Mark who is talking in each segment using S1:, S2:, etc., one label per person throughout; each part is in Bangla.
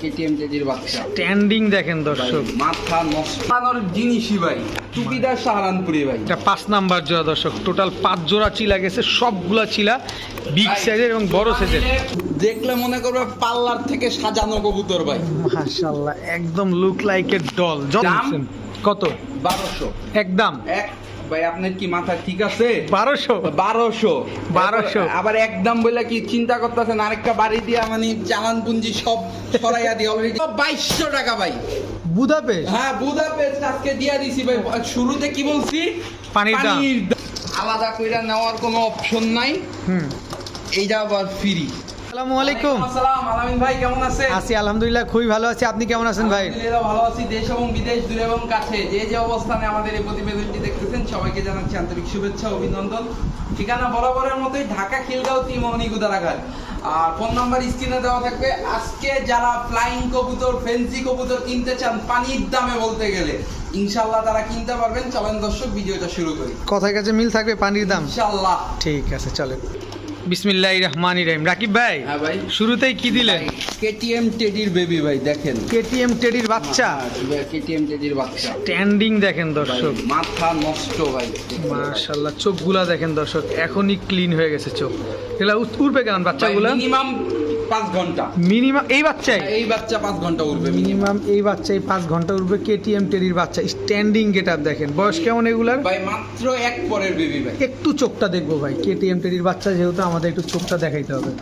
S1: কেটিএম টেডির বাচ্চা।
S2: স্ট্যান্ডিং দেখেন দর্শক।
S1: মাথা নষ্ট। বানানোর জিনিসই ভাই টুপিদার সাহারানপুরি ভাই।
S2: এটা পাঁচ নাম্বার জোড়া দর্শক। টোটাল পাঁচ জোড়া চিলা গেছে সবগুলা চিলা বিগ সাইজের এবং বড় সাইজের
S1: দেখলে মনে করবে পার্লার থেকে সাজানো কবুতর ভাই।
S2: মাশাআল্লাহ একদম লুক লাইক এ ডল? কত?
S1: বারোশো।
S2: একদম।
S1: এক ভাই আপনার কি মাথা ঠিক আছে?
S2: বারোশো।
S1: বারোশো।
S2: 1200
S1: আবার একদম বলে কি চিন্তা করতেছেন? আরেকটা বাড়ি দিয়া মানে চালান পুঞ্জি সব সরাইয়া দিয়ে অলরেডি বাইশশো টাকা ভাই।
S2: বুদাপেস্ট?
S1: হ্যাঁ বুদাপেস্ট আজকে দিয়া দিছি ভাই। শুরুতে কি বলছি?
S2: পানির দাম।
S1: আলাদা কইরা নেওয়ার কোনো অপশন নাই।
S2: হুম।
S1: এইটা আবার ফ্রি
S2: আসসালামু আলাইকুম।
S1: আসসালাম আলামিন ভাই কেমন আছেন?
S2: আছি আলহামদুলিল্লাহ খুবই ভালো আছি। আপনি কেমন আছেন ভাই?
S1: ভালো আছি দেশ এবং বিদেশ দূরে এবং কাছে। যে যে অবস্থানে আমাদের এই প্রতিবেদনটি দেখতেছেন সবাইকে জানাচ্ছি আন্তরিক শুভেচ্ছা অভিনন্দন। ঠিকানা বরাবরের মতোই ঢাকা খিলগাঁও ত্রিমোহনী গুদারাঘাট। আর ফোন নাম্বার স্ক্রিনে দেওয়া থাকবে। আজকে যারা ফ্লাইং কবুতর ফেন্সি কবুতর কিনতে চান পানির দামে বলতে গেলে ইনশাল্লাহ তারা কিনতে পারবেন। চলেন দর্শক ভিডিওটা শুরু করি।
S2: কথায় কাছে মিল থাকবে পানির দাম?
S1: ইনশাল্লাহ
S2: ঠিক আছে চলেন। বিসমিল্লাহ রহমান রহিম। রাকিব ভাই
S1: হ্যাঁ ভাই।
S2: শুরুতেই কি দিলেন?
S1: কেটিএম টেডির বেবি ভাই দেখেন।
S2: কেটিএম টেডির বাচ্চা?
S1: কেটিএম টেডির বাচ্চা।
S2: স্ট্যান্ডিং দেখেন দর্শক।
S1: মাথা নষ্ট ভাই।
S2: মাশাআল্লাহ চোখগুলা দেখেন দর্শক এখনই ক্লিন হয়ে গেছে চোখ। এগুলা উঠ- উঠবে কেমন বাচ্চাগুলা?
S1: মিনিমাম পাঁচ ঘণ্টা।
S2: মিনিমাম এই বাচ্চাই?
S1: এই বাচ্চা পাঁচ ঘণ্টা উঠবে মিনিমাম
S2: এই বাচ্চাই পাঁচ ঘণ্টা উঠবে কেটিএম টেডির বাচ্চা। স্ট্যান্ডিং গেট আপ দেখেন। বয়স কেমন এগুলার?
S1: ভাই মাত্র এক পরের বেবি ভাই।
S2: একটু চোখটা দেখব ভাই। কেটিএম টেডির বাচ্চা যেহেতু আমাদের একটু চোখটা দেখাইতে হবে।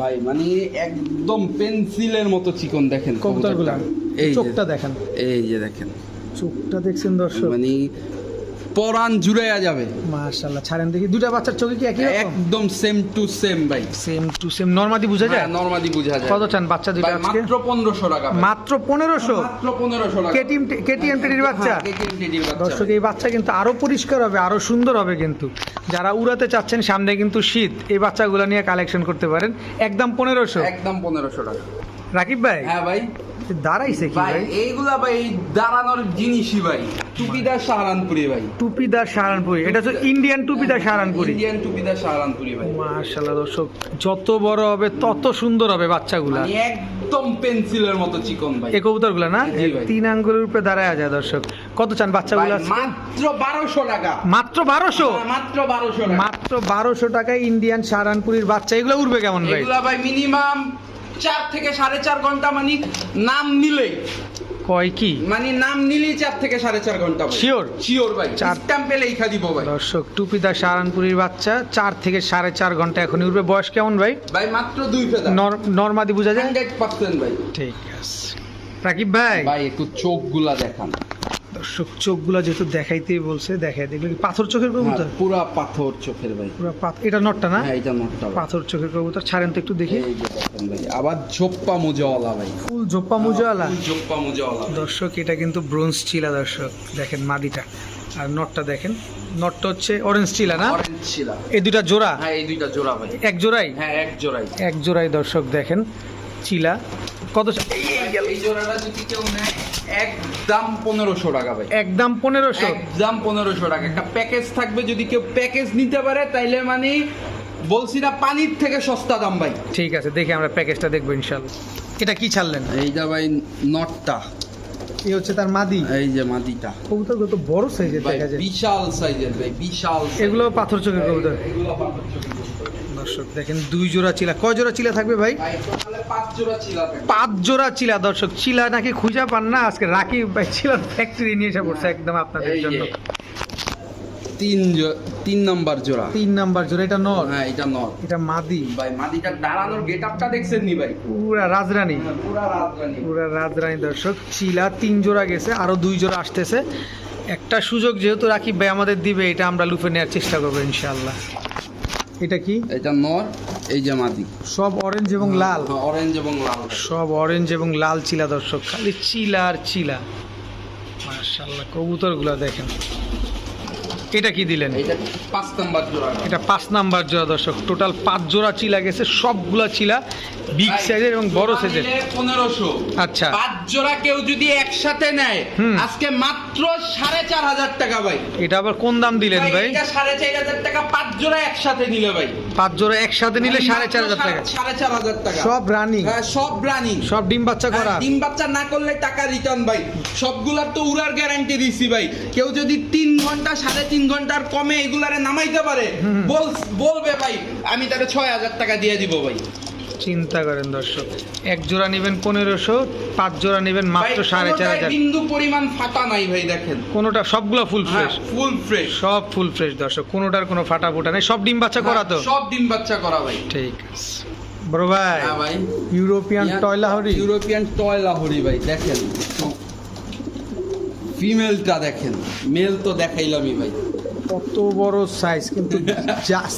S1: ভাই মানে একদম পেন্সিলের মতো চিকন দেখেন
S2: কবুতরগুলা।
S1: এই
S2: চোখটা দেখেন।
S1: এই যে দেখেন।
S2: চোখটা দেখছেন দর্শক।
S1: মানে পরান জুড়াইয়া যাবে।
S2: মাশাল্লাহ ছাড়েন দেখি দুটা বাচ্চার চোখে কি একই
S1: একদম সেম টু সেম ভাই।
S2: সেম টু সেম নর্মাদি বুঝা যায়?
S1: নরমালি বোঝা যায়।
S2: কত চান বাচ্চা দুইটা আজকে?
S1: মাত্র পনেরোশো টাকা
S2: মাত্র পনেরোশো?
S1: মাত্র পনেরোশো টাকা।
S2: কেটিএম কেটিএম টেডির বাচ্চা?
S1: হ্যাঁ, KTM টেডির বাচ্চা।
S2: দর্শক এই বাচ্চা কিন্তু আরও পরিষ্কার হবে আরও সুন্দর হবে কিন্তু। যারা উড়াতে চাচ্ছেন সামনে কিন্তু শীত। এই বাচ্চাগুলো নিয়ে কালেকশন করতে পারেন। একদম পনেরোশো।
S1: একদম পনেরোশো টাকা।
S2: রাকিব ভাই?
S1: হ্যাঁ ভাই।
S2: দাঁড়াইছে কি
S1: ভাই এইগুলা ভাই দাঁড়ানোর জিনিসই ভাই। টুপিদার সাহারানপুরি ভাই।
S2: টুপিদার সাহারানপুরি। এটা হচ্ছে ইন্ডিয়ান টুপিদার সাহারানপুরি।
S1: ইন্ডিয়ান টুপিদার সাহারানপুরি ভাই।
S2: মাশাল্লাহ দর্শক যত বড় হবে তত সুন্দর হবে বাচ্চাগুলা।
S1: মানে একদম পেন্সিলের মতো চিকন ভাই।
S2: এই কবুতরগুলা না? তিন আঙ্গুলের উপরে দাঁড়ায় যায় দর্শক। কত চান বাচ্চাগুলা?
S1: মাত্র বারোশো টাকা।
S2: মাত্র বারোশো?
S1: হ্যাঁ, মাত্র বারোশো টাকা।
S2: মাত্র বারোশো টাকায় ইন্ডিয়ান সাহারানপুরির বাচ্চা। এগুলো উঠবে কেমন ভাই?
S1: এগুলা ভাই মিনিমাম চার থেকে সাড়ে চার ঘণ্টা মানে নাম নিলে
S2: কয় কি?
S1: মানে নাম নিলেই চার থেকে সাড়ে চার ঘণ্টা
S2: শিওর
S1: শিওর ভাই
S2: চার-
S1: স্ট্যাম্প পেলে ইখা দিব ভাই।
S2: দর্শক টুপিদার সাহারানপুরির বাচ্চা চার থেকে সাড়ে চার ঘণ্টা এখনই উঠবে। বয়স কেমন ভাই?
S1: ভাই মাত্র দুই ফেদা
S2: নর- নর্মাদি বোঝা যায়?
S1: হান্ড্রেড পার্সেন্ট ভাই।
S2: ঠিক আছে। রাকিব ভাই।
S1: ভাই একটু চোখগুলা দেখান।
S2: দর্শক চোখগুলো যেহেতু দেখাইতেই বলছে দেখাই দেখল কি পাথর চোখের কবুতর?
S1: হ্যাঁ, পুরা পাথর চোখের ভাই।
S2: পুরো এটা নটটা না?
S1: হ্যাঁ এটা নটটা
S2: পাথর চোখের কবুতর। ছাড়েন তো একটু দেখি।
S1: এই ভাই আবার ঝোপ্পা মোজাওয়ালা ভাই।
S2: ফুল জোপ্পা মুজোয়ালা
S1: ফুল ঝোপ্পা মোজাওয়ালা
S2: দর্শক এটা কিন্তু ব্রোঞ্জ চিলা দর্শক। দেখেন মাদিটা। আর নটটা দেখেন। নটটা হচ্ছে অরেঞ্জ চিলা না?
S1: অরেঞ্জ ছিলা
S2: এই দুটা জোড়া?
S1: হ্যাঁ এই দুইটা জোড়া ভাই।
S2: এক জোড়াই?
S1: হ্যাঁ এক জোড়াই।
S2: এক জোড়াই দর্শক দেখেন। চিলা কত
S1: একদম পনেরোশো টাকা ভাই।
S2: একদম পনেরোশো।
S1: একদম পনেরোশো টাকা। একটা প্যাকেজ থাকবে যদি কেউ প্যাকেজ নিতে পারে তাইলে মানে বলছি না পানির থেকে সস্তা দাম ভাই।
S2: ঠিক আছে দেখি আমরা প্যাকেজটা দেখব ইনশাল্লাহ। এটা কি ছাড়লেন?
S1: এইটা ভাই নটটা।
S2: এই হচ্ছে তার মাদি।
S1: এই যে মাটিটা
S2: কবুতর কত বড় সাইজের দেখা যায়।
S1: বিশাল সাইজের ভাই বিশাল
S2: এগুলো পাথর চোখের কবুতর।
S1: এগুলো পাথর চোখের কবুতর।
S2: দর্শক দেখেন দুই জোড়া চিলা। কয় জোড়া চিলা থাকবে ভাই?
S1: পাঁচ জোড়া
S2: চিলা দর্শক। চিলা নাকি খুঁজে পান না? আজকে রাখি ভাই চিলা ফ্যাক্টরি নিয়ে এসে পড়ছে একদম আপনাদের জন্য।
S1: তিন জো- তিন নাম্বার জোড়া।
S2: তিন নাম্বার জোড়া এটা নর?
S1: হ্যাঁ এটা নর।
S2: এটা মাদি?
S1: ভাই মাটিটা দাঁড়ানোর গেট দেখছেন নি ভাই?
S2: পুরা রাজরানী।
S1: পুরা
S2: রাজরানী। দর্শক। চিলা তিন জোড়া গেছে আরও দুই জোড়া আসতেছে। একটা সুযোগ যেহেতু রাকিব ভাই আমাদের দিবে এটা আমরা লুফে নেওয়ার চেষ্টা করব ইনশাল্লাহ এটা কি?
S1: এটা নর এই যে মাটি।
S2: সব অরেঞ্জ এবং লাল।
S1: অরেঞ্জ এবং লাল।
S2: সব অরেঞ্জ এবং লাল চিলা দর্শক খালি চিলা আর চিলা। মাশাল্লাহ কবুতরগুলো দেখেন। এটা কি দিলেন?
S1: পাঁচ নাম্বার জোড়া।
S2: এটা পাঁচ নাম্বার জোড়া দর্শক। টোটাল পাঁচ জোড়া চিলা গেছে সবগুলা চিলা বিগ সাইজের এবং বড় সাইজের
S1: পনেরোশো।
S2: আচ্ছা।
S1: পাঁচ জোড়া কেউ যদি একসাথে নেয় আজকে মাত্র সাড়ে চার হাজার টাকা ভাই।
S2: এটা আবার কোন দাম দিলেন ভাই
S1: সাড়ে চার হাজার টাকা পাঁচ জোড়া একসাথে নিলে ভাই।
S2: পাঁচ জোড়া একসাথে নিলে সাড়ে চার হাজার টাকা।
S1: সাড়ে চার হাজার টাকা।
S2: সব রানিং
S1: হ্যাঁ, সব রানিং
S2: সব ডিম বাচ্চা করা।
S1: ডিম বাচ্চা না করলে টাকা রিটার্ন ভাই। সবগুলার তো উড়ার গ্যারান্টি দিছি ভাই। কেউ যদি তিন ঘণ্টা সাড়ে তিন ঘণ্টার কমে এগুলারে নামাইতে পারে। বলবে ভাই আমি তারে ছয় হাজার টাকা দিয়ে দিব ভাই।
S2: চিন্তা করেন দর্শক এক জোড়া নেবেন পনেরোশো পাঁচ জোড়া নেবেন মাত্র সাড়ে চার হাজার।
S1: বিন্দু পরিমাণ ফাটা নাই ভাই দেখেন।
S2: কোনোটা সবগুলো ফুল
S1: হ্যাঁ
S2: ফ্রেশ
S1: ফুল ফ্রেশ
S2: সব ফুল ফ্রেশ দর্শক কোনোটার কোনো ফাটা ফুটা নেই। সব ডিম বাচ্চা করা তো?
S1: সব ডিম বাচ্চা করা ভাই।
S2: ঠিক আছে। বড় ভাই
S1: হ্যাঁ ভাই।
S2: ইউরোপিয়ান টয়লা হরি
S1: ইউরোপিয়ান টয়লা হরি ভাই দেখেন। ফিমেলটা দেখেন। মেল তো দেখাইলামই ভাই।
S2: কত বড় সাইজ কিন্তু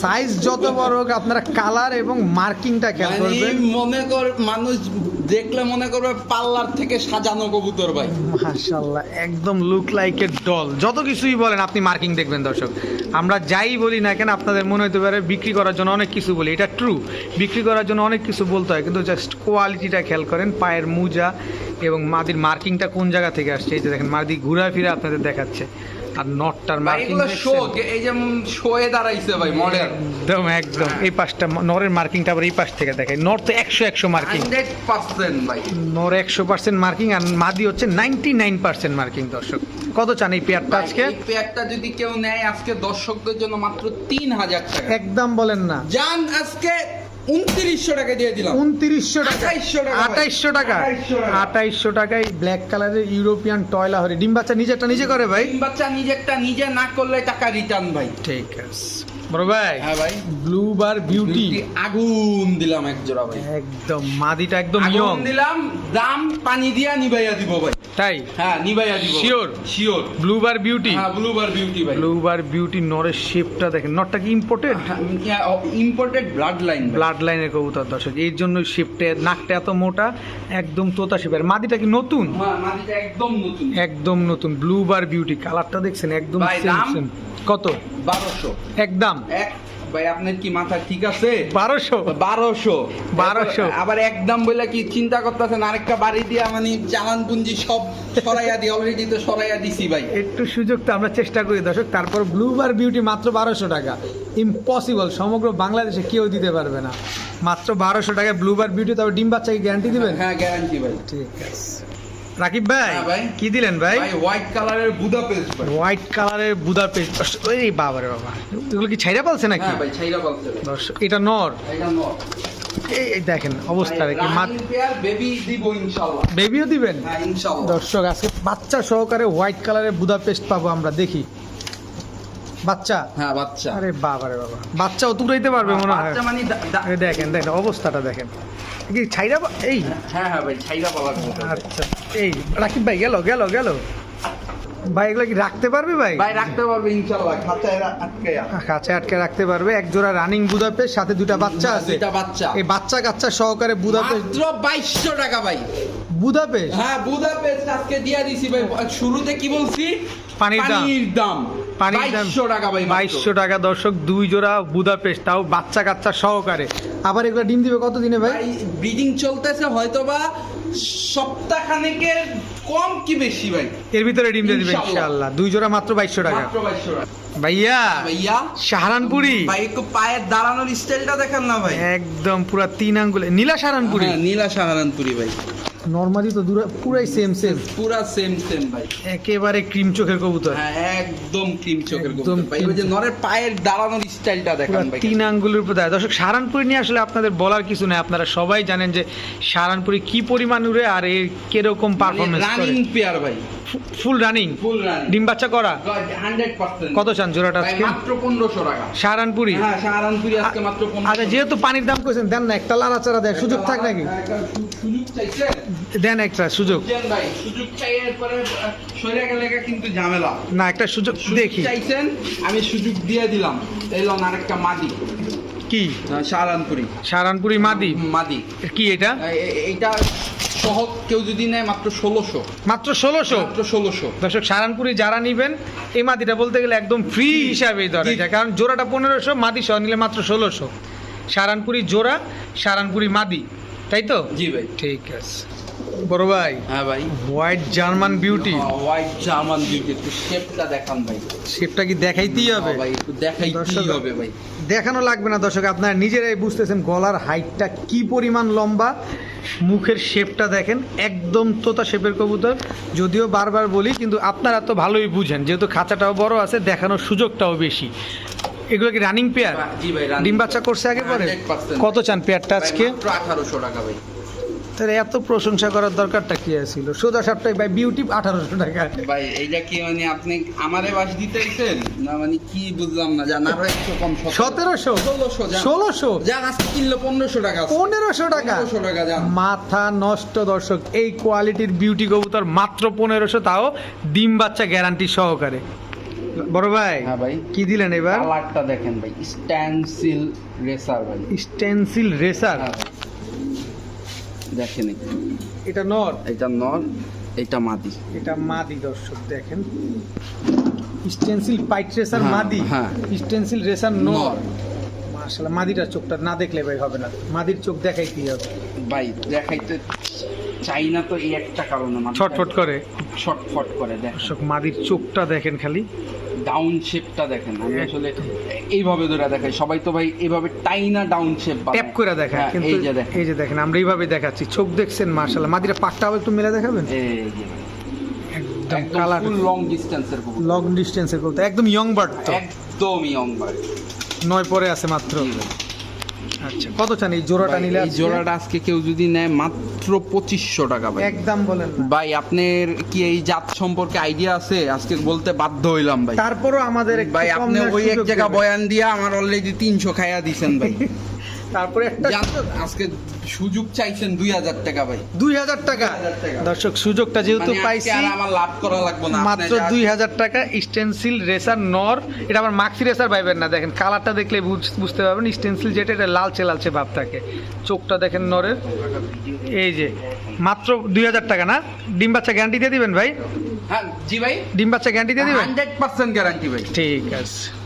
S2: সাইজ যত বড় হোক আপনারা কালার এবং মার্কিংটা খেয়াল
S1: মানে
S2: করবেন।
S1: মনে কর মানুষ দেখলে মনে করবে পার্লার থেকে সাজানো কবুতর ভাই।
S2: মাশাল্লাহ একদম লুক লাইক এ ডল যত কিছুই বলেন আপনি মার্কিং দেখবেন দর্শক। আমরা যাই বলি না কেন আপনাদের মনে হতে পারে বিক্রি করার জন্য অনেক কিছু বলি। এটা ট্রু বিক্রি করার জন্য অনেক কিছু বলতে হয় কিন্তু জাস্ট কোয়ালিটিটা খেয়াল করেন পায়ের মুজা এবং মাদির মার্কিংটা কোন জায়গা থেকে আসছে? এই যে দেখেন মাদি ঘুরা ফিরে আপনাদের দেখাচ্ছে। আর নটটার মার্কিং
S1: শো এই যে শোয়ে দাঁড়াইছে ভাই মডেল
S2: একদম একদম। এই পাশটা নরের মার্কিংটা আবার এই পাশ থেকে দেখায় নর তো একশো একশো মার্কিং।
S1: ভাই।
S2: নর একশো পার্সেন্ট মার্কিং আর মাদি হচ্ছে নাইনটি নাইন পার্সেন্ট মার্কিং দর্শক। কত চান এই পেয়ারটা আজকে?
S1: পেয়ারটা যদি কেউ নেয় আজকে দর্শকদের জন্য মাত্র তিন হাজার টাকা।
S2: একদম বলেন না।
S1: যান আজকে উনত্রিশশো টাকা দিয়ে দিলাম।
S2: উনত্রিশশো টাকা।
S1: 2800 টাকা
S2: আঠাইশশো টাকা। আঠাইশশো টাকায়। ব্ল্যাক কালারের ইউরোপিয়ান টয়লা হরে ডিম বাচ্চা নিজেরটা নিজে করে ভাই?
S1: ডিম বাচ্চা নিজেরটা নিজে না করলে টাকা রিটার্ন ভাই।
S2: ঠিক আছে। বড় ভাই।
S1: হ্যাঁ ভাই।
S2: ব্লু বার বিউটি
S1: আগুন দিলাম এক জোড়া ভাই।
S2: একদম মাদিটা একদম ইয়ং
S1: দিলাম দাম পানি দিয়া নিবাইয়া দিব ভাই।
S2: তাই?
S1: হ্যাঁ নিবাইয়া দিব
S2: Sure?
S1: Sure
S2: blue bar beauty
S1: হ্যাঁ ব্লুবার বিউটি ভাই।
S2: ব্লু বার বিউটি নরের শেপটা দেখেন। নটটা কি imported
S1: imported blood line
S2: blood লাইনের কবুতর দর্শক। এই জন্য শেপটা নাকটা এত মোটা একদম তোতা শেপের মাদিটা কি নতুন?
S1: মাটিটা একদম নতুন।
S2: একদম নতুন। ব্লু বার বিউটি কালারটা দেখছেন একদম
S1: দাম?
S2: same। কত?
S1: বারোশো।
S2: একদম
S1: এক? ভাই আপনার কি মাথা ঠিক আছে?
S2: বারোশো?
S1: বারোশো।
S2: 1200
S1: আবার একদম বলে কি চিন্তা করতেছেন? আরেকটা বাড়ি দিয়া মানে চালান পুঞ্জি সব সরাইয়া দি অলরেডি তো সরাইয়া দিছি ভাই।
S2: একটু সুযোগ তো আমরা চেষ্টা করি দর্শক। তারপর ব্লু বার বিউটি মাত্র বারোশো টাকা। ইম্পসিবল সমগ্র বাংলাদেশে কেউ দিতে পারবে না। মাত্র বারোশো টাকায় ব্লু বার বিউটি তবে ডিম বাচ্চাকে গ্যারান্টি দিবেন?
S1: হ্যাঁ গ্যারান্টি ভাই।
S2: ঠিক আছে। রাকিব ভাই
S1: হ্যাঁ
S2: কি দিলেন ভাই?
S1: ভাই হোয়াইট কালারের বুদা পেস্ট ভাই।
S2: হোয়াইট কালারের বুদা পেস্ট ওই বাবারে বাবা। এগুলো কি ছাইরা পালছে নাকি?
S1: হ্যাঁ ভাই ছাইরা ভাই।
S2: দর্শক এটা নর।
S1: এটা নট
S2: এই দেখেন অবস্থা
S1: বেবি ইনশাআল্লাহ।
S2: বেবিও দিবেন?
S1: হ্যাঁ
S2: দর্শক আজকে বাচ্চা সহকারে হোয়াইট কালারের বুদা পেস্ট পাবো আমরা দেখি। বাচ্চা?
S1: হ্যাঁ বাচ্চা।
S2: আরে বাবা রে বাবা। বাচ্চা অতুরাইতে পারবে মনে হয়।
S1: মানে দা-
S2: এই দেখেন দেখেন অবস্থাটা দেখেন। কি ছাইরা এই।
S1: হ্যাঁ হ্যাঁ ভাই ছাইরা বলার
S2: আচ্ছা এই রাকিব ভাই গেল গেল গেল। ভাই এগুলো কি রাখতে পারবে ভাই?
S1: ভাই রাখতে পারবে ইনশাআল্লাহ। খাঁচায় আটকে
S2: রাখতে পারবে। এক জোড়া রানিং বুদাপেস্ট সাথে দুটা বাচ্চা আছে।
S1: বাচ্চা।
S2: এই বাচ্চা কাচ্চা সহকারে
S1: মাত্র বাইশশো টাকা ভাই। হ্যাঁ বুদাপেস্ট আজকে দিয়া দিছি ভাই। শুরুতে কি বলছি?
S2: পানির দাম।
S1: পানির দাম বাইশশো টাকা ভাই
S2: বাইশশো টাকা দর্শক দুই জোড়া বুদাপেস্ট তাও বাচ্চা কাচ্চা সহকারে। আবার এগুলো ডিম দিবে কত দিনে ভাই
S1: ব্রিডিং চলতেছে হয়তোবা সপ্তাহ খানেকের কম কি বেশি ভাই?
S2: এর ভিতরে ডিম দিয়ে দিবে
S1: ইনশাআল্লাহ।
S2: দুই জোড়া মাত্র বাইশশো টাকা।
S1: মাত্র বাইশশো টাকা।
S2: ভাইয়া
S1: ভাইয়া।
S2: সাহারানপুরি।
S1: ভাই একটু পায়ের দাঁড়ানোর স্টাইলটা দেখেন না ভাই।
S2: একদম পুরা তিন আঙ্গুলে। নীলা সাহারানপুরি।
S1: হ্যাঁ, নীলা সাহারানপুরি ভাই।
S2: নর্মালি তো দূরে পুরাই সেম সেম
S1: পুরা সেম সেম ভাই।
S2: একেবারে ক্রিম চোখের কবুতর।
S1: হ্যাঁ একদম ক্রিম চোখের কবুতর ভাই। ওই যে নরের পায়ের দাঁড়ানোর স্টাইলটা দেখেন ভাই।
S2: তিন আঙ্গুলের উপর দাঁড়ায়। দর্শক সারানপুরি নিয়ে আসলে আপনাদের বলার কিছু নেই। আপনারা সবাই জানেন যে সারানপুরি কি পরিমাণ উড়ে আর এর কীরকম পারফরমেন্স
S1: রানিং পেয়ার ভাই।
S2: Full running?
S1: Full running.
S2: ডিম বাচ্চা করা?
S1: Hundred percent.
S2: কত চান জোড়াটা আজকে?
S1: মাত্র পনেরোশো টাকা।
S2: সাহারানপুরি?
S1: হ্যাঁ সাহারানপুরি আজকে মাত্র
S2: আচ্ছা যেহেতু পানির দাম কইছেন দেন না একটা লাড়াচাড়া দেয়। সুযোগ থাক নাকি?
S1: সুযোগ চাইছে
S2: দেন একটা সুযোগ।
S1: বুঝছেন ভাই সুযোগ চাই এরপরে সরে গেলে কিন্তু ঝামেলা।
S2: না একটা সুযোগ দেখি।
S1: চাইছেন আমি সুযোগ দিয়ে দিলাম। এলো আরেকটা মাদি।
S2: কি?
S1: সাহারানপুরি।
S2: সাহারানপুরি মাদি?
S1: মাদি।
S2: কি এটা?
S1: এ- এ- এইটা সহ কেউ যদি নেয় মাত্র ষোলোশো।
S2: মাত্র ষোলোশো?
S1: মাত্র ষোলোশো।
S2: দর্শক সারানপুরি যারা নিবেন এই মাদিটা বলতে গেলে একদম ফ্রি হিসাবেই ধরে কারণ জোড়াটা পনেরোশো মাদি সহ নিলে মাত্র ষোলোশো। সারানপুরি জোড়া সারানপুরি মাদি। তাই তো?
S1: জি ভাই।
S2: ঠিক আছে। বড় ভাই
S1: হ্যাঁ ভাই।
S2: White German beauty
S1: white German beauty একটু শেপটা দেখান ভাই।
S2: শেপটা কি দেখাইতেই হবে?
S1: হ্যাঁ ভাই একটু দেখাইতেই হবে ভাই।
S2: দেখানো লাগবে না দর্শক আপনারা নিজেরাই বুঝতেছেন গলার হাইটটা কি পরিমাণ লম্বা। মুখের শেপটা দেখেন একদম তোতা শেপের কবুতর। যদিও বারবার বলি কিন্তু আপনারা তো ভালোই বুঝেন যেহেতু খাঁচাটাও বড় আছে দেখানোর সুযোগটাও বেশি। এগুলো কি রানিং পেয়ার ডিম বাচ্চা করছে আগে পরে? কত চান পেয়ারটা আজকে?
S1: আঠারোশো টাকা ভাই।
S2: তাহলে এত প্রশংসা করার দরকারটা কি ছিল সোজা সাপটাই বাই বিউটি আঠারোশো টাকা।
S1: ভাই এইটা কি মানে আপনি আমারে বাস দিতেছেন না মানে কি বুঝলাম না জান আরও একশো কম
S2: সতেরোশো?
S1: ষোলোশো
S2: ষোলোশো?
S1: যান আজকে কিনলো পনেরোশো টাকা
S2: পনেরোশো টাকা?
S1: পনেরোশো টাকা যান
S2: মাথা নষ্ট দর্শক এই কোয়ালিটির বিউটি কবুতর মাত্র পনেরোশো তাও ডিম বাচ্চা গ্যারান্টি সহকারে। বড় ভাই
S1: হ্যাঁ ভাই।
S2: কি দিলেন এবার?
S1: কালারটা দেখেন ভাই। স্ট্যান্সিল রেসার ভাই।
S2: স্টেনসিল রেসার
S1: ভাই। দেখেন একটু।
S2: এটা নর?
S1: এটা নর এটা মাদি।
S2: এটা মাদি দর্শক দেখেন। স্টেনসিল পাইট রেসার মাদি।
S1: হ্যাঁ।
S2: স্টেনসিল রেসার নর। মাশাআল্লাহ মাদিটার চোখটা না দেখলে ভাই হবে না। মাদির চোখ দেখাইতেই হবে।
S1: ভাই দেখাইতে চাই না তো এই একটা কারণে
S2: ছটফট করে।
S1: ছটফট করে দেখ
S2: দর্শক মাদির চোখটা দেখেন খালি।
S1: ডাউন শেপটা দেখেন। আমি আসলে এইভাবে ধরে দেখাই। সবাই তো ভাই এইভাবে টাইনা ডাউন শেপ
S2: ট্যাপ করে দেখায়। কিন্তু
S1: এই যে দেখেন।
S2: এই যে দেখেন আমরা এইভাবে দেখাচ্ছি। চোখ দেখছেন মার্শাল্লাহ মাদিরা পাকটাও একটু মেলে দেখাবেন?
S1: এই যে।
S2: একদম কালার
S1: ফুল লং ডিসটেন্সের কবুতর।
S2: লং ডিস্টেন্সের করতে একদম ইয়ং বার্ড তো।
S1: একদম ইয়ং বার্ড
S2: নয় পরে আছে মাত্র। আচ্ছা কত চান এই জোড়াটা নিলে
S1: এই? জোড়াটা আজকে কেউ যদি নেয় মাত্র পঁচিশশো টাকা ভাই।
S2: একদম বলেন
S1: ভাই আপনার কি এই জাত সম্পর্কে আইডিয়া আছে? আজকে বলতে বাধ্য হইলাম ভাই।
S2: তারপরও আমাদের
S1: ভাই আপনি ওই এক জায়গা বয়ান দিয়া আমার অলরেডি তিনশো খাইয়া দিছেন ভাই।
S2: তারপরে একটা
S1: আজকে সুযোগ চাইছেন দুই হাজার টাকা ভাই।
S2: দুই হাজার টাকা। দর্শক সুযোগটা যেহেতু
S1: মানে
S2: পাইছি
S1: আমার লাভ করা লাগবে না।
S2: মাত্র দুই হাজার টাকা স্টেনসিল রেসার নর। এটা আবার মাক্সি রেসার পাইবেন না দেখেন কালারটা দেখলে বুঝ- বুঝতে পারবেন স্টেনসিল যেটা এটা লালচে লালচে ভাব থাকে। চোখটা দেখেন নরের। এই যে মাত্র দুই হাজার টাকা না? ডিম বাচ্চা গ্যারান্টি দিয়ে দিবেন ভাই?
S1: হ্যাঁ জি ভাই।
S2: ডিম বাচ্চা গ্যারান্টি দিয়ে দিবেন?
S1: হান্ড্রেড পার্সেন্ট গ্যারান্টি ভাই।
S2: ঠিক আছে।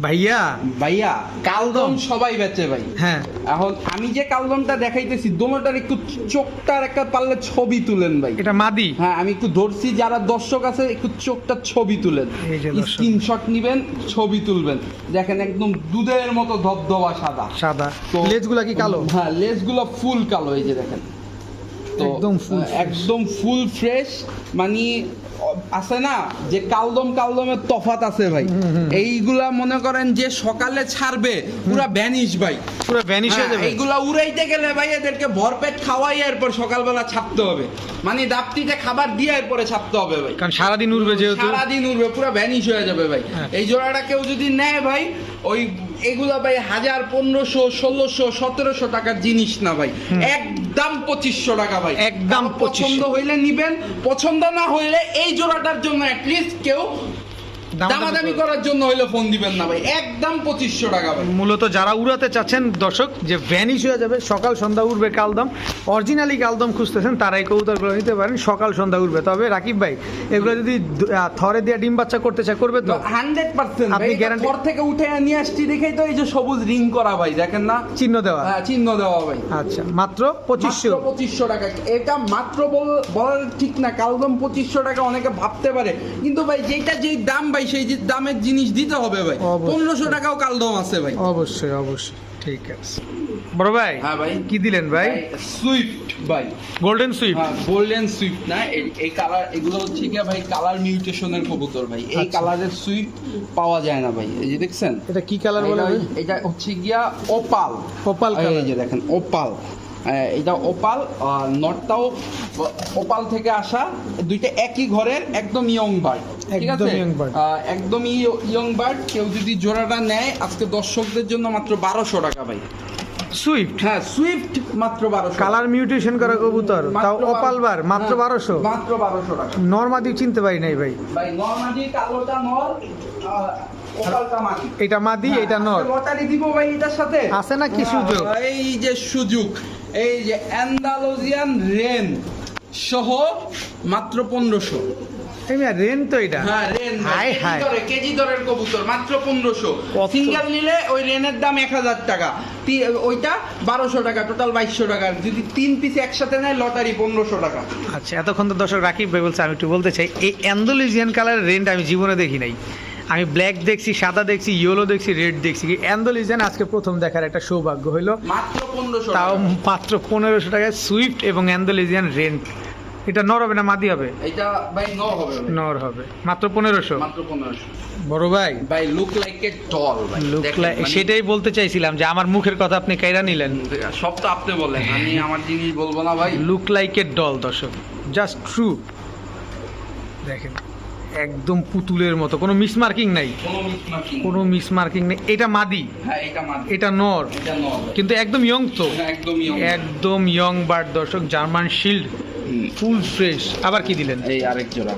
S2: ভাইয়া?
S1: ভাইয়া কালদম। সবাই বেচে ভাই।
S2: হ্যাঁ।
S1: এখন আমি যে কালদমটা দেখাইতেছি দোনোটার একটু চোখটার একটা পারলে ছবি তুলেন ভাই।
S2: এটা মাদি?
S1: হ্যাঁ আমি একটু ধরছি যারা দর্শক আছে একটু চোখটা ছবি তুলেন। স্ক্রিনশট নিবেন ছবি তুলবেন। দেখেন একদম দুধের মতো ধবধবা সাদা।
S2: সাদা।
S1: তো-
S2: লেজগুলা কি কালো?
S1: হ্যাঁ লেজগুলো ফুল কালো এই যে দেখেন। তো
S2: একদম
S1: ফুল ফ্রেশ মানে আছে না? যে কালদম কালদমের তফাত আছে ভাই। এইগুলা মনে করেন যে সকালে ছাড়বে পুরা ভ্যানিশ ভাই।
S2: পুরো ভ্যানিশ হয়ে
S1: হ্যাঁ,
S2: যাবে।
S1: এইগুলা উড়াইতে গেলে ভাই এদেরকে ভরপেট খাওয়াই এরপর সকালবেলা ছাড়তে হবে। মানে ডাবটিতে খাবার দিয়ে এরপরে ছাড়তে হবে ভাই।
S2: কারণ সারাদিন উঠবে যেহেতু।
S1: সারাদিন উঠবে পুরো ভ্যানিশ হয়ে যাবে ভাই।
S2: হ্যাঁ।
S1: এই জোড়াটা কেউ যদি নেয় ভাই ওই এগুলা ভাই হাজার পনেরোশো ষোলোশো সতেরোশো টাকার জিনিস না ভাই। একদম পঁচিশশো টাকা ভাই।
S2: একদম
S1: পছন্দ হইলে নিবেন পছন্দ না হইলে এই জোড়াটার জন্য অ্যাটলিস্ট কেউ
S2: দামাদামি
S1: করার জন্য হইলে ফোন দিবেন না ভাই। একদম পঁচিশশো টাকা ভাই।
S2: মূলত যারা উড়াতে চাচ্ছেন দর্শক যে ভ্যানিশ হয়ে যাবে সকাল সন্ধ্যা উঠবে কালদম। অরিজিনালি কালদম খুঁজতেছেন তারাই কবুতরগুলো নিতে পারেন সকাল সন্ধ্যা উঠবে তবে রাকিব ভাই এগুলো যদি থরে দিয়ে ডিম বাচ্চা করতে চায় করবে তো?
S1: হান্ড্রেড পার্সেন্ট
S2: আপনি
S1: আপনি
S2: guarantee-
S1: থেকে উঠে নিয়ে আসছি দেখেই তো এই যে সবুজ রিং করা ভাই দেখেন না?
S2: চিহ্ন দেওয়া।
S1: হ্যাঁ, চিহ্ন দেওয়া ভাই।
S2: আচ্ছা মাত্র পঁচিশশো।
S1: পঁচিশশো টাকা। এটা মাত্র বল- বলার ঠিক না কালদম পঁচিশশো টাকা অনেকে ভাবতে পারে। কিন্তু ভাই যেটা যেই দাম ভাই সেই দামের জিনিস দিতে হবে ভাই। পনেরোশো টাকাও কালদম আছে ভাই।
S2: অবশ্যই অবশ্যই। ঠিক আছে। বড় ভাই
S1: হ্যাঁ ভাই।
S2: কি দিলেন ভাই?
S1: সুইফট ভাই।
S2: গোল্ডেন সুইপ
S1: হ্যাঁ গোল্ডেন সুইফট না? এই- এই কালার এগুলো হচ্ছে গিয়ে ভাই কালার মিউটেশনের কবুতর ভাই। এই
S2: আচ্ছা।
S1: কালারের সুইফট পাওয়া যায় না ভাই। এই যে দেখছেন?
S2: এটা কি কালার বলে
S1: এটা-
S2: ভাই?
S1: এটা হচ্ছে গিয়া ওপাল
S2: ওপাল
S1: এই
S2: কালার
S1: যে দেখেন ওপাল এটা ওপাল আর নটটাও ওপাল থেকে আসা দুইটা একই ঘরের একদম ইয়ং বার্ড ঠিক
S2: একদম
S1: আছে? একদমই ইয়ং বার্ড কেউ যদি জোড়াটা নেয় আজকে দর্শকদের জন্য মাত্র বারোশো টাকা ভাই।
S2: সুইফট
S1: হ্যাঁ সুইফট মাত্র বারোশো।
S2: কালার মিউটেশন করা কবুতর তাও অপাল বার মাত্র
S1: হ্যাঁ,
S2: বারোশো।
S1: মাত্র বারোশো টাকা।
S2: নর্মাদি চিনতে পারি নাই ভাই।
S1: ভাই নর্মালি কালোটা নর
S2: এটা মাদি এটা নর।
S1: লটারি দিব ভাই এটার সাথে।
S2: আছে না কি সুযোগ?
S1: হ্যাঁ, এই যে সুযোগ। এই যে অ্যান্ডালোজিয়ান রেন সহ মাত্র পনেরোশো।
S2: রেন তো এটা।
S1: হ্যাঁ রেন
S2: হাই, হাই।
S1: কেজি দরের কবুতর মাত্র পনেরোশো? সিঙ্গেল নিলে ওই রেনের দাম এক হাজার টাকা। ওইটা বারোশো টাকা টোটাল বাইশশো টাকা। যদি তিন পিস একসাথে নেয় লটারি পনেরোশো টাকা।
S2: আচ্ছা এতক্ষণ তো দর্শক রাকিব ভাই বলছে আমি একটু বলতে চাই এই অ্যান্ডোলিজিয়ান কালারের রেন্ট আমি জীবনে দেখি নাই। আমি ব্ল্যাক দেখছি সাদা দেখছি ইয়েলো দেখছি রেড দেখছি। অ্যান্ডোলিজিয়ান আজকে প্রথম দেখার একটা সৌভাগ্য হলো।
S1: মাত্র পনেরোশো
S2: তাও মাত্র পনেরোশো টাকায় সুইফট এবং অ্যান্ডোলিজিয়ান রেন্ট এটা নর হবে না মাদি হবে?
S1: এটা ভাই ন হবে
S2: নর হবে। মাত্র পনেরোশো?
S1: মাত্র
S2: বড় ভাই।
S1: ভাই লুক লাইক এ ডল ভাই।
S2: লুক
S1: মানে-
S2: সেটাই বলতে চাইছিলাম যে আমার মুখের কথা আপনি কাইরা নিলেন?
S1: সব তো আপনি বলেন আমি আমার জিনিস বলব না ভাই।
S2: লুক লাইক এ ডল দর্শক। জাস্ট ট্রু দেখেন। একদম পুতুলের মতো। কোনো মিস মার্কিং নাই।
S1: কোনো
S2: মিস মার্কিং নেই। এটা মাদি।
S1: হ্যাঁ এটা
S2: নর। কিন্তু একদম ইয়ং তো। একদম ইয়ং বার্ড দর্শক জার্মান শিল্ড ফুল ফ্রেশ আবার কি দিলেন?
S1: এই আরেক জোড়া।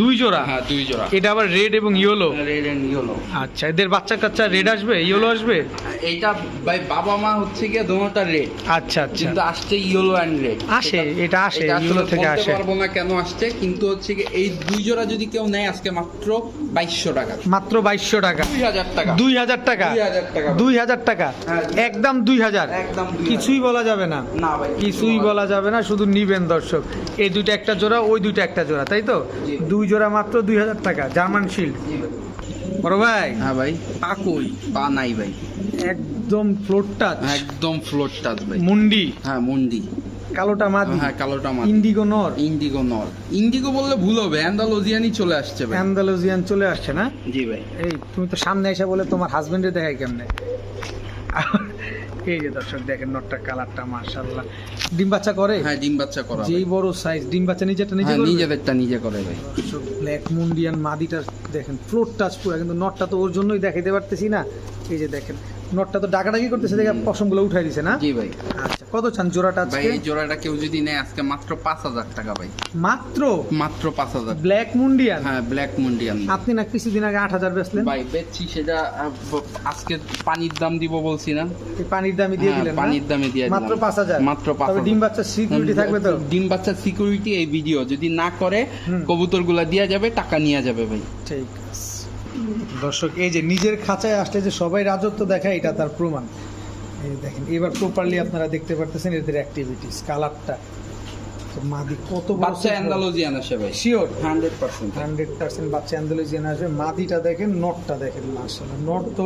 S2: দুই জোড়া?
S1: হ্যাঁ দুই জোড়া।
S2: এটা আবার রেড এবং ইয়েলো
S1: রেড এন্ড ইয়েলো
S2: আচ্ছা এদের বাচ্চা কাচ্চা রেড আসবে ইয়েলো আসবে?
S1: এইটা ভাই বাবা মা হচ্ছে গিয়ে দোনোটা রেড
S2: আচ্ছা আচ্ছা।
S1: কিন্তু আসছে ইয়েলো অ্যান্ড রেড
S2: আসে, এটা আসে,
S1: এটা
S2: yellow থেকে আসে।
S1: পারব না কেন আসছে কিন্তু হচ্ছে কি এই দুই জোড়া যদি কেউ নেয় আজকে মাত্র বাইশশো টাকা।
S2: মাত্র বাইশশো টাকা।
S1: দুই হাজার টাকা।
S2: দুই হাজার টাকা?
S1: দুই হাজার টাকা।
S2: দুই হাজার টাকা?
S1: হ্যাঁ।
S2: একদম দুই হাজার?
S1: একদম
S2: কিছুই বলা যাবে না।
S1: না ভাই
S2: কিছুই বলা যাবে না শুধু নিবেন দর্শক। এই দুইটা একটা জোড়া ওই দুইটা একটা জোড়া তাই তো। দুই জোড়া মাত্র দুই হাজার টাকা জার্মান শিল্ড। বড় ভাই?
S1: হ্যাঁ ভাই।
S2: পা কই?
S1: পা নাই ভাই।
S2: একদম ফ্লোর টাচ
S1: একদম ফ্লোর টাচ ভাই।
S2: মুন্ডি?
S1: হ্যাঁ মন্ডি।
S2: কালোটা মাদি।
S1: হ্যাঁ কালোটা মাছ
S2: ইন্ডিগো নর।
S1: ইন্ডিগো নর। ইন্ডিগো বললে ভুল হবে অ্যান্ডালোজিয়ানই চলে আসছে ভাই।
S2: অ্যান্ডালুজিয়ান চলে আসছে না?
S1: জি ভাই।
S2: এই তুমি তো সামনে এসে বলে তোমার হাজবেন্ডে দেখায় কেমনে? এই যে দর্শক দেখেন নটটা কালারটা মার্শাল্লাহ ডিম বাচ্চা করে?
S1: হ্যাঁ ডিম বাচ্চা করে
S2: যেই বড় সাইজ ডিম বাচ্চা নিজেরটা নিজে
S1: করে
S2: করবে?
S1: নিজেদেরটা নিজে করে ভাই।
S2: ব্ল্যাক মুন্ডিয়ান মাদিটা দেখেন ফ্লোর টাচ পুরো কিন্তু নটটা তো ওর জন্যই দেখাইতে পারতেছি না। এই যে দেখেন নটটা তো ডাকাডাকি করতেছে দেখে পশমগুলো উঠাই দিছে না?
S1: জি ভাই।
S2: আচ্ছা কত চান জোড়াটা
S1: ভাই এই জোড়াটা কেউ যদি নেয় আজকে মাত্র পাঁচ হাজার টাকা ভাই।
S2: মাত্র?
S1: মাত্র পাঁচ হাজার।
S2: ব্ল্যাক মুন্ডিয়ান?
S1: হ্যাঁ ব্ল্যাক মুন্ডিয়ান।
S2: আপনি না কিছুদিন আগে আট হাজার বেচলেন?
S1: ভাই বেচছি সেটা আজকে পানির দাম দিব বলছি না।
S2: পানির দামে দিয়ে
S1: হ্যাঁ,
S2: দিলেন
S1: পানির দামে দিয়ে
S2: মাত্র
S1: দিলাম।
S2: পাঁচ হাজার।
S1: মাত্র পাঁচ
S2: তবে ডিম বাচ্চার সিকিউরিটি থাকবে তো?
S1: ডিম বাচ্চার সিকিউরিটি এই ভিডিও যদি না করে
S2: হুম।
S1: কবুতরগুলা দেওয়া যাবে টাকা নিয়ে যাবে ভাই।
S2: ঠিক আছে। দর্শক এই যে নিজের খাঁচায় আসলে যে সবাই রাজত্ব দেখায় এটা তার প্রমাণ। এই দেখেন এবার প্রপারলি আপনারা দেখতে পারতেছেন এদের অ্যাক্টিভিটিস কালারটা মাদি কত
S1: বাচ্চা অ্যান্ডালোজিয়ান আসে ভাই।
S2: Sure
S1: hundred percent.
S2: Hundred percent বাচ্চা অ্যান্ডোলজিয়ান আসবে। মাদিটা দেখেন নটটা দেখেন মার্শাল্লাহ নট তো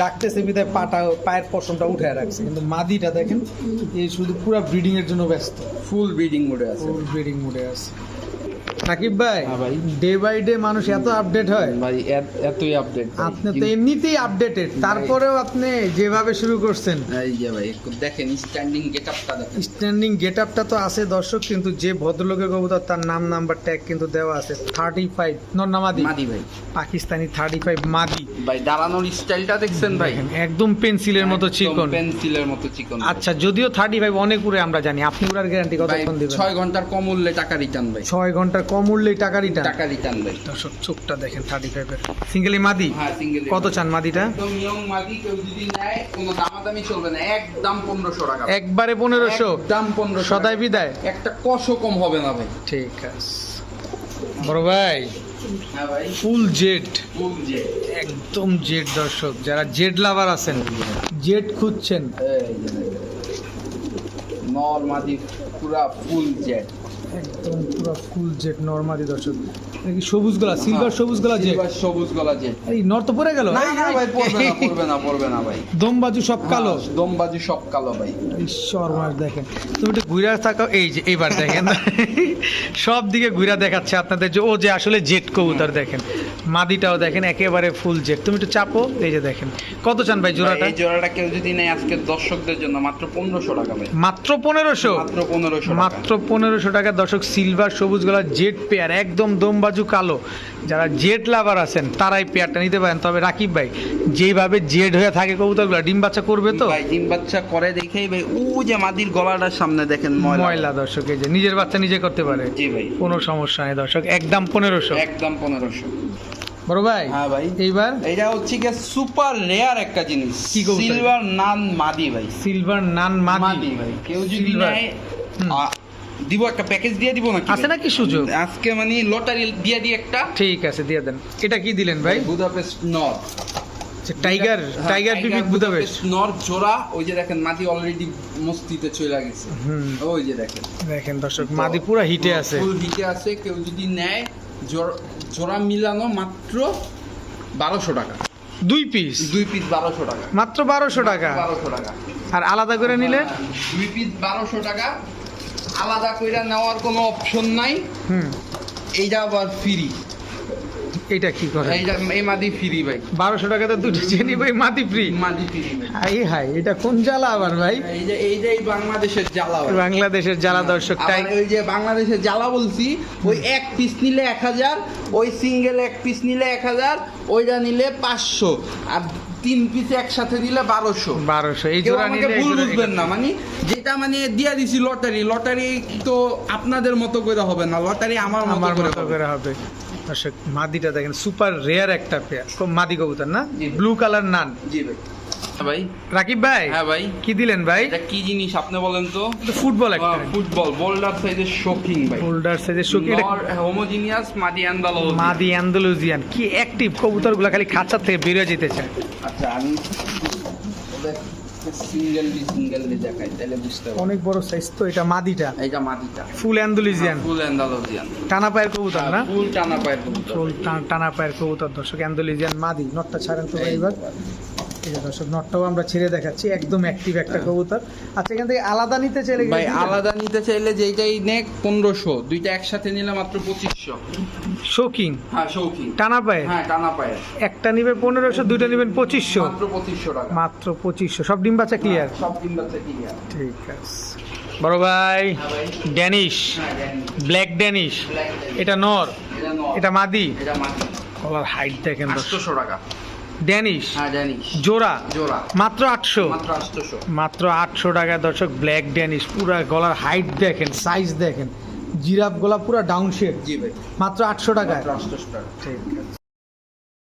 S2: ডাকতেছে বিদায় পাটা পায়ের পশমটা উঠে রাখছে। কিন্তু মাদিটা দেখেন এই শুধু পুরো ব্রিডিং এর জন্য ব্যস্ত।
S1: ফুল ব্রিডিং মোডে আছে।
S2: ফুল ব্রিডিং মোডে আছে। সাকিব ভাই
S1: হ্যাঁ ভাই।
S2: ডে বাই ডে মানুষ এত আপডেট হয়।
S1: ভাই এতই আপডেট
S2: আপনি তো এমনিতেই আপডেটেড তারপরেও আপনি যেভাবে শুরু করছেন।
S1: এই যে ভাই দেখেন স্ট্যান্ডিং গেট আপটা দেখেন।
S2: স্ট্যান্ডিং গেট আপটা তো আছে দর্শক কিন্তু যে ভদ্রলোকের কবুতর তার নাম নাম্বার ট্যাগ কিন্তু দেওয়া আছে। থার্টি ফাইভ নর্নামাদি
S1: মাদি? ভাই।
S2: পাকিস্তানি থার্টি ফাইভ মাদি।
S1: ভাই দাঁড়ানোর স্টাইলটা দেখছেন ভাই?
S2: একদম পেন্সিলের মতো চিকন।
S1: পেন্সিলের মতো চিকন
S2: আচ্ছা যদিও থার্টি ফাইভ অনেক উড়ে আমরা জানি আপনি উড়ার গ্যারান্টি কতক্ষণ দিবেন?
S1: ছয় ঘণ্টার কম মূল্যে টাকা রিটার্ন ভাই।
S2: ছয় ঘণ্টার কম উঠলেই টাকা রিটার্ন
S1: টাকা রিটার্ন ভাই।
S2: দর্শক চোখটা দেখেন থার্টি ফাইভের সিঙ্গেলি মাদি?
S1: হ্যাঁ সিঙ্গেল
S2: কত চান মাদিটা?
S1: একদম ইয়ং মাদি কেউ যদি নেয় কোনো দামাদামি চলবে না। একদম পনেরোশো টাকা।
S2: একবারে পনেরোশো?
S1: দাম পনেরোশো
S2: সদাই বিদায়?
S1: একটা কষও কম হবে না ভাই।
S2: ঠিক আছে। বড় ভাই
S1: হ্যাঁ ভাই।
S2: ফুল জেড
S1: ফুল
S2: একদম জেড দর্শক যারা জেড লাভার আছেন জেড খুঁজছেন।
S1: এই যে দেখেন। নর মাদি পুরা ফুল জেড
S2: একদম পুরো ফুল জেট নরমালি দর্শক। এটা সবুজ গলা সিলভার সবুজ গলা জেট
S1: সিলভার সবুজ গলা জেট
S2: এই নর তো পড়ে গেল?
S1: না না ভাই পড়বে না পড়বে না পড়বে না ভাই।
S2: দমবাজু সব কালো?
S1: দমবাজু সব কালো ভাই।
S2: ঈশ্বর মাস দেখেন। তুমি একটু ঘুরে থাকো এই যে এবার দেখেন। সব দিকে ঘুরে দেখাচ্ছে আপনাদের যে ও যে আসলে জেট কবুতর দেখেন। মাদিটাও দেখেন একেবারে ফুল জেট তুমি একটু চাপো এই যে দেখেন। কত চান ভাই জোড়াটা?
S1: এই জোড়াটা কেউ যদি নেয় আজকে দর্শকদের জন্য মাত্র পনেরোশো টাকা ভাই।
S2: মাত্র পনেরোশো?
S1: মাত্র পনেরোশো
S2: মাত্র পনেরোশো টাকা দর্শক সিলভার সবুজ গলা জেট পেয়ার একদম দমবাজু কালো। যারা জেট লাভার আছেন তারাই পেয়ারটা নিতে পারেন। তবে রাকিব ভাই যেভাবে জেড হয়ে থাকে কবুতরগুলো ডিম বাচ্চা করবে তো?
S1: ভাই ডিম বাচ্চা করে দেখেই ভাই ও যে মাদির গলাটার সামনে দেখেন ময়লা।
S2: ময়লা দর্শক এই যে নিজের বাচ্চা নিজে করতে পারে।
S1: জি ভাই।
S2: কোনো সমস্যা নেই দর্শক একদম পনেরোশো।
S1: একদম পনেরোশো।
S2: বড় ভাই
S1: হ্যাঁ ভাই।
S2: এইবার?
S1: এটা হচ্ছে কি সুপার রেয়ার একটা জিনিস।
S2: কি
S1: সিলভার নান মাদি ভাই।
S2: সিলভার নান মাদি
S1: ভাই। কেউ যদি নেয় দিব একটা প্যাকেজ দিয়ে দিব নাকি?
S2: আছে নাকি সুযোগ?
S1: আজকে মানে লটারি দিয়ে দিই একটা।
S2: ঠিক আছে দিয়ে দেন। এটা কি দিলেন ভাই?
S1: বুদাপেস্ট নর
S2: টাইগার টাইগার বিবি বুদাপেস্ট
S1: নর জোড়া ওই যে দেখেন মাদি অলরেডি মস্তিতে চলে গেছে।
S2: হুম।
S1: ওই যে দেখেন।
S2: দেখেন দর্শক মাদি পুরা হিটে আছে।
S1: ফুল হিটে আছে কেউ যদি নেয় জোড়- জোড়া মিলানো মাত্র বারোশো টাকা।
S2: দুই পিস
S1: দুই পিস বারোশো টাকা।
S2: মাত্র বারোশো টাকা?
S1: বারোশো টাকা।
S2: আর আলাদা করে নিলে?
S1: দুই পিস বারোশো টাকা। আলাদা করে নেওয়ার কোনো অপশন নাই।
S2: হুম।
S1: এইটা আবার ফ্রি
S2: এটা কি করে?
S1: এই মাদি ফ্রি ভাই।
S2: বারোশো টাকাতে দুটো চেনি ভাই মাদি ফ্রি
S1: মাদি ফ্রি
S2: হাই হাই এটা কোন জ্বালা আবার ভাই?
S1: এই যে এইটাই বাংলাদেশের জ্বালা
S2: বাংলাদেশের জ্বালা দর্শক টাই
S1: ওই যে বাংলাদেশের জ্বালা বলছি ওই এক পিস নিলে এক হাজার ওই সিঙ্গেল এক পিস নিলে এক হাজার ওইটা নিলে পাঁচশো আর তিন পিস একসাথে দিলে বারোশো।
S2: বারোশো এই জোড়া নিলে
S1: ভুল বুঝবেন না মানে যেটা মানে দিয়া দিছি লটারি লটারি তো আপনাদের মতো করে হবে না লটারি আমার মতো করে হবে।
S2: দর্শক মাদিটা দেখেন সুপার রেয়ার একটা পেয়ার মাদি কবুতর না? ব্লু কালার নান
S1: জি ভাই। হ্যাঁ ভাই।
S2: রাকিব ভাই?
S1: হ্যাঁ ভাই।
S2: কি দিলেন ভাই?
S1: এটা কি জিনিস আপনি বলেন তো?
S2: ফুটবল একটা।
S1: ফুটবল বোল্ডার সাইজের শোকিং ভাই।
S2: হোল্ডার সাইজের শোকি এটা
S1: হোমোজিনিয়াস মাদি অ্যান্ডালো
S2: মাদি অ্যান্ডালুজিয়ান কি অ্যাক্টিভ কবুতরগুলো খালি খাঁচার থেকে বেরিয়ে যেতে চায়।
S1: আচ্ছা আমি সিঙ্গেললি সিঙ্গেললি দেখাই তাহলে বুঝতে পারব।
S2: অনেক বড় সাইজ তো এটা মাদিটা?
S1: এইটা মাদিটা।
S2: ফুল অ্যান্ডালুজিয়ান
S1: ফুল অ্যান্ডালোজিয়ান
S2: টানা পায়ের কবুতর না?
S1: ফুল টানা পায়ের কবুতর।
S2: ফুল টানা পায়ের কবুতর দর্শক অ্যান্ডালুজিয়ান মাদি নটটা ছাড়েন তো এবার। এই যে দর্শক নটটাও আমরা ছেড়ে দেখাচ্ছি একদম অ্যাক্টিভ একটা কবুতর। আচ্ছা এখান থেকে আলাদা নিতে চাইলে
S1: ভাই আলাদা নিতে চাইলে যেইটাই নে পনেরোশো। দুইটা একসাথে নিলে মাত্র পঁচিশশো।
S2: শৌকিং
S1: হ্যাঁ শৌখিন।
S2: টানা পায়ে
S1: হ্যাঁ টানা পায়ের।
S2: একটা নিবে পনেরোশো দুইটা নিবেন পঁচিশশো?
S1: মাত্র পঁচিশশো টাকা।
S2: মাত্র পঁচিশশো। সব ডিম বাচ্চা ক্লিয়ার
S1: সব তিন বাচ্চা ক্লিয়ার
S2: ঠিক আছে। বড় ভাই
S1: হ্যাঁ
S2: ড্যানিশ।
S1: হ্যাঁ
S2: ব্ল্যাক ড্যানিশ। এটা নর?
S1: এটা
S2: মাদি? কলার হাইট দেখেন।
S1: আটশোশো টাকা।
S2: ড্যানিশ?
S1: হ্যাঁ
S2: জোড়া?
S1: জোড়া।
S2: মাত্র আটশো?
S1: মাত্র
S2: মাত্র আটশো টাকা দর্শক ব্ল্যাক ড্যানিশ। পুরা গলার হাইট দেখেন সাইজ দেখেন। জিরাফ গোলাপ পুরা ডাউন শেপ
S1: জি ভাই।
S2: মাত্র আটশো টাকা
S1: মাত্র টাকা।
S2: ঠিক আছে।